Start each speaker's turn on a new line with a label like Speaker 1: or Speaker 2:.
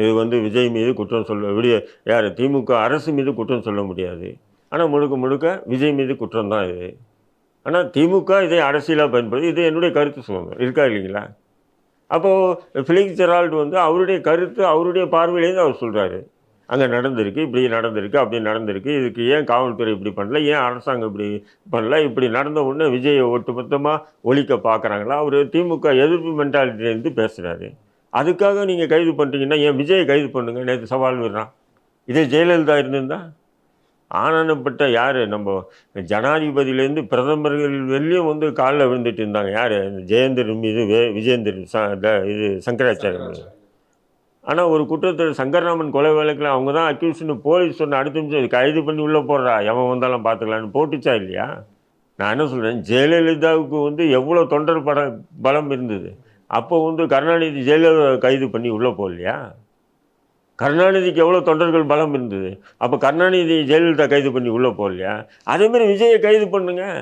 Speaker 1: இது வந்து விஜய் மீது குற்றம் சொல்ல விடிய யார் திமுக அரசு மீது குற்றம் சொல்ல முடியாது. ஆனால் முழுக்க முழுக்க விஜய் மீது குற்றம் தான் இது. ஆனால் திமுக இதை அரசியலாக பயன்படுது இது என்னுடைய கருத்து சுதந்திரம் இருக்கா இல்லைங்களா? அப்போது ஃபிலிக்ஸ் ஜெரால்டு வந்து அவருடைய கருத்து அவருடைய பார்வையிலேருந்து அவர் சொல்கிறாரு அங்கே நடந்திருக்கு இப்படி நடந்திருக்கு அப்படி நடந்திருக்கு இதுக்கு ஏன் காவல்துறை இப்படி பண்ணல ஏன் அரசாங்கம் இப்படி பண்ணல இப்படி நடந்த உடனே விஜயை ஒட்டுமொத்தமாக ஒழிக்க பார்க்குறாங்களா? அவர் திமுக எதிர்ப்பு மென்டாலிட்டிலேருந்து பேசுகிறாரு அதுக்காக நீங்கள் கைது பண்ணுறீங்கன்னா ஏன் விஜயை கைது பண்ணுங்க? நேற்று சவால் விடுறான். இதே ஜெயலலிதா இருந்திருந்தா? ஆனந்தப்பட்ட யார்? நம்ம ஜனாதிபதியிலேருந்து பிரதமர்கள் வெளியும் வந்து காலில் விழுந்துட்டு இருந்தாங்க. யார்? ஜெயேந்திரன் மீது வே விஜயேந்திரன் இது சங்கராச்சாரிய மீது. ஆனால் ஒரு குற்றத்தில் சங்கரராமன் கொலை வழக்கில் அவங்க தான் அக்யூஷன் போலீஸ் சொன்ன அடுத்த நிமிஷம் கைது பண்ணி உள்ளே போடுறா எவன் வந்தாலும் பார்த்துக்கலான்னு போட்டுச்சா இல்லையா? நான் என்ன சொல்கிறேன் ஜெயலலிதாவுக்கு வந்து எவ்வளோ தொண்டர் பட பலம் இருந்தது. அப்போ வந்து கருணாநிதி ஜெயலலிதா கைது பண்ணி உள்ளே போகலையா? கருணாநிதிக்கு எவ்வளோ தொண்டர்கள் பலம் இருந்தது? அப்போ கருணாநிதி ஜெயலலிதா கைது பண்ணி உள்ளே போகலையா? அதேமாரி விஜயை கைது பண்ணுங்கள்